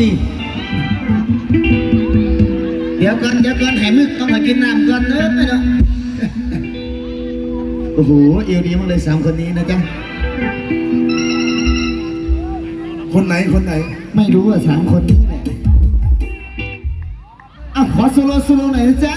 ตีเดี๋ยวก่อนเดี๋ยวก่อนแห่มึกต้องมากินน้ำก่อนเนอะไม่เนาะโอ้โหเอวดีมากเลยสามคนนี้นะจ๊ะคนไหนคนไหน ไม่รู้อะสามคนนี้แหละอะขอโโลสโลหน่อยนะจ๊ะ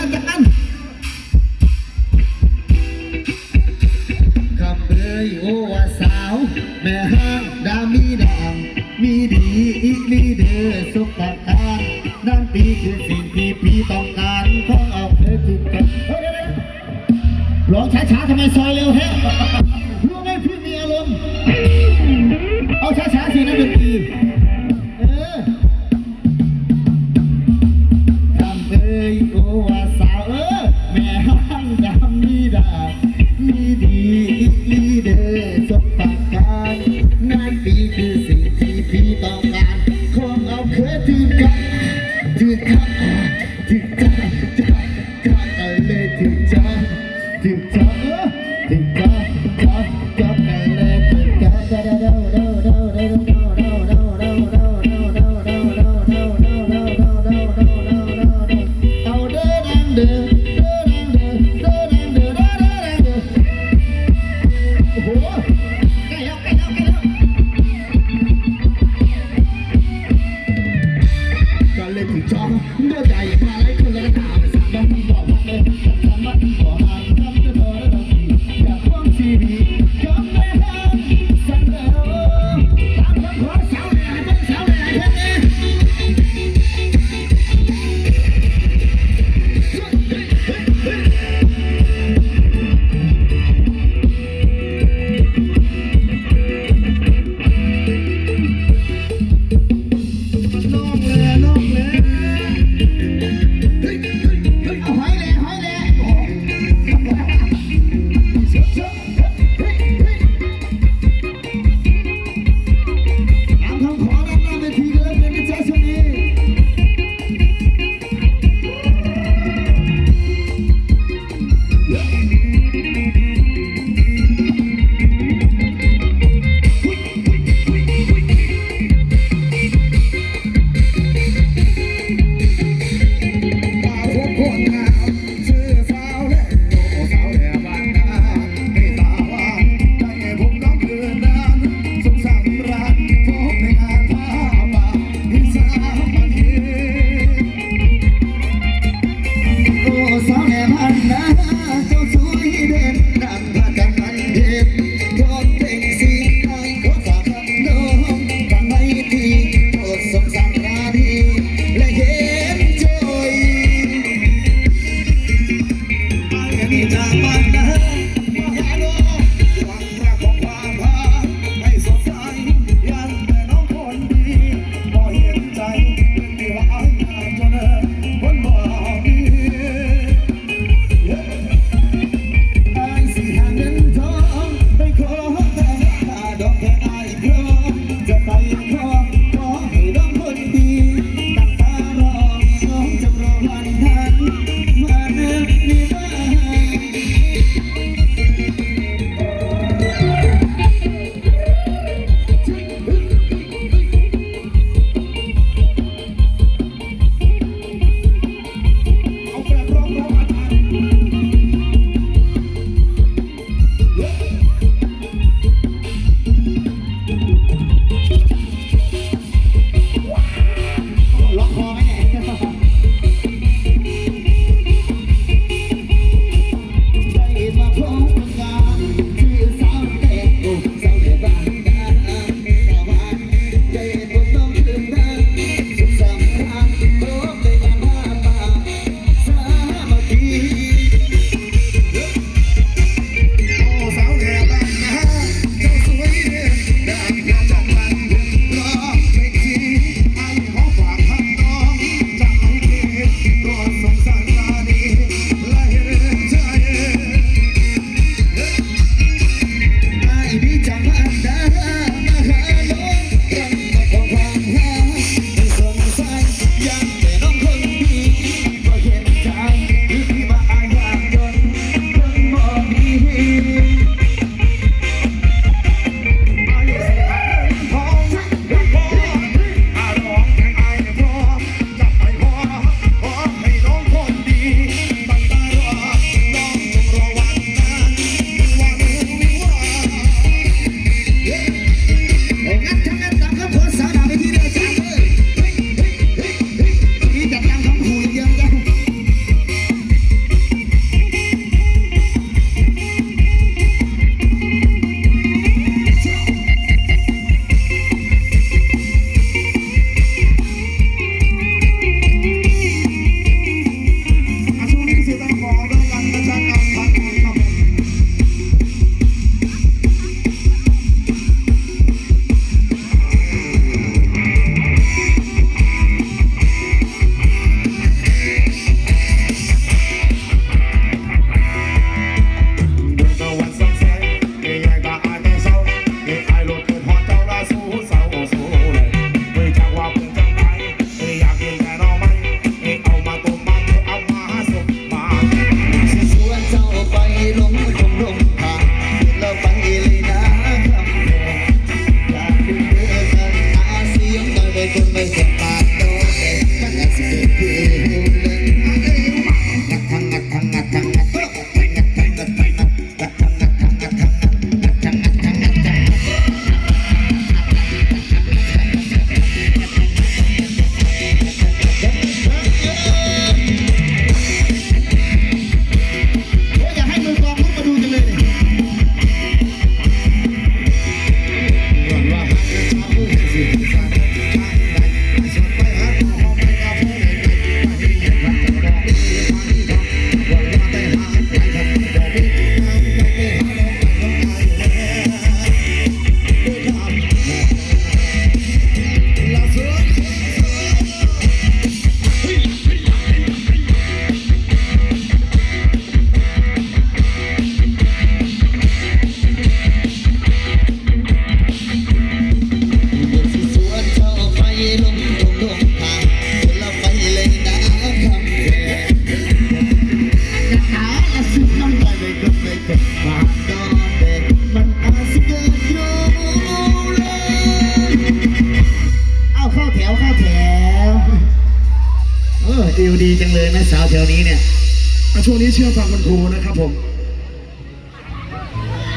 นี้เชื่อฟังคุณครูนะครับผม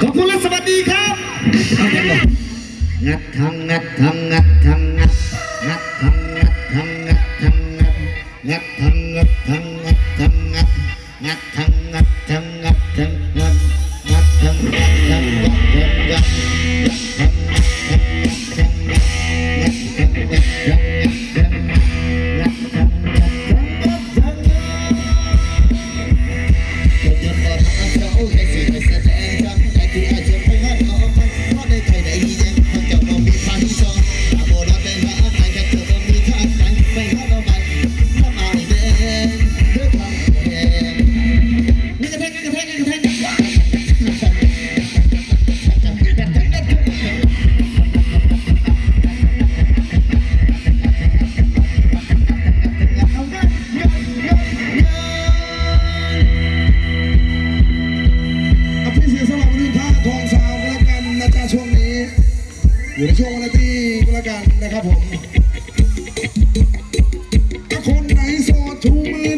ขอบคุณและสวัสดีครับงัดทางงัดทางงัดทางงัดงัดทางงัดทางงัดทางงัดงัดทางงัดทาง อยู่ในช่วงวันละที่ก็แล้วกันนะครับผมถ้าคนไหนโสดชูมือ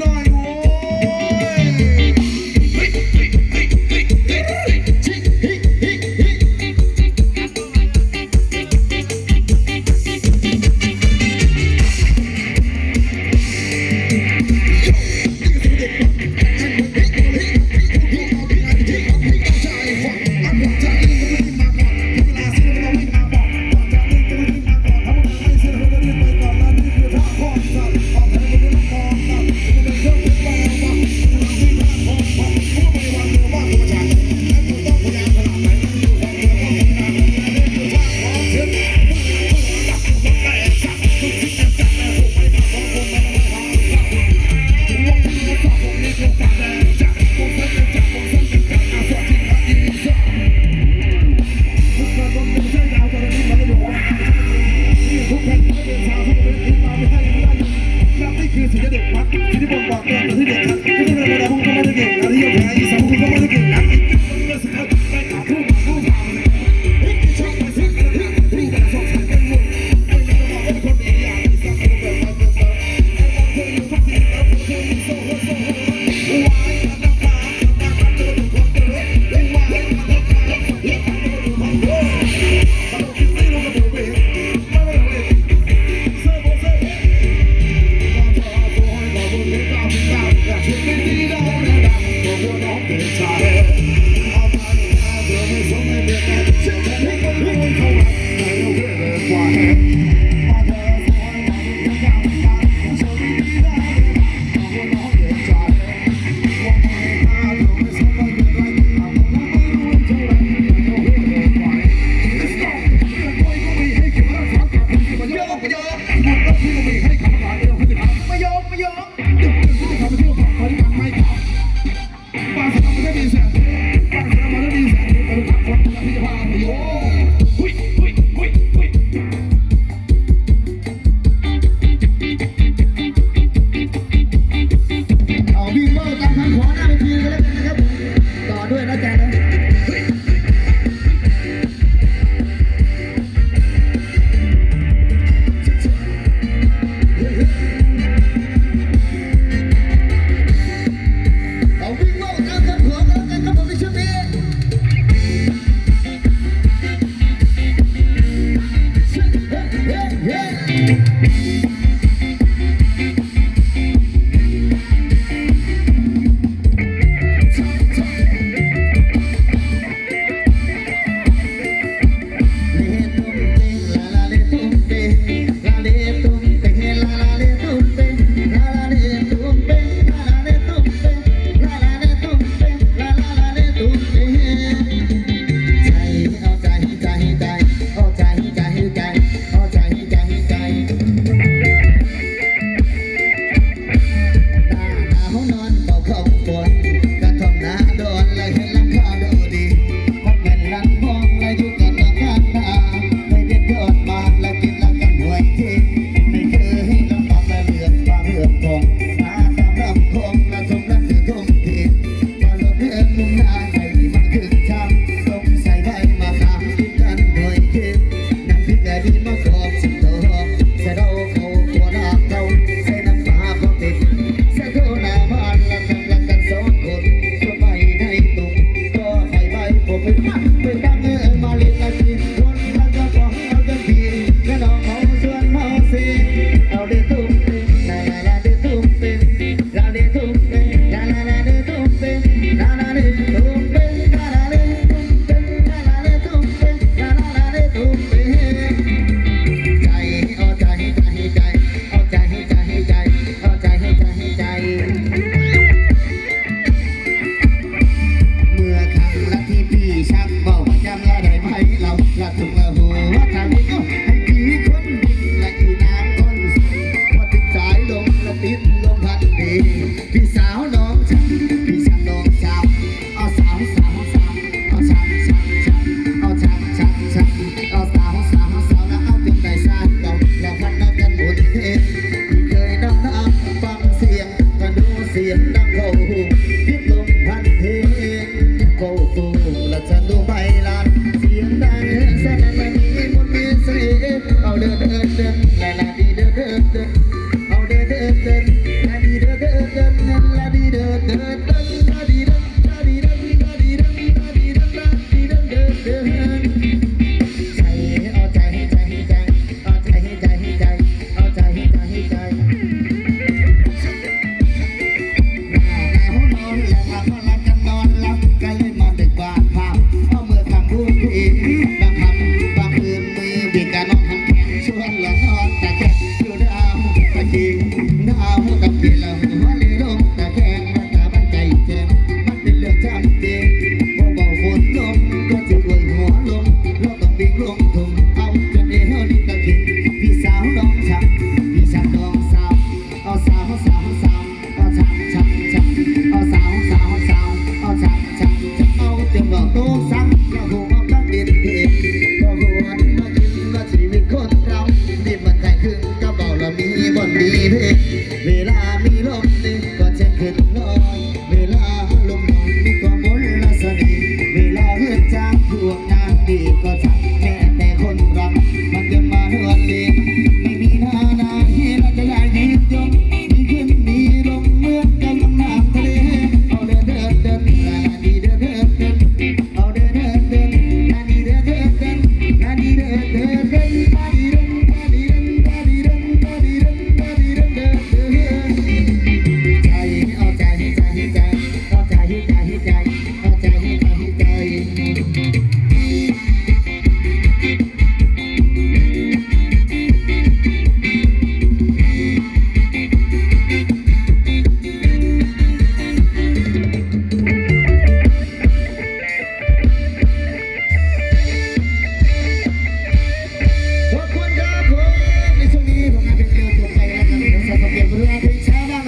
Adiós,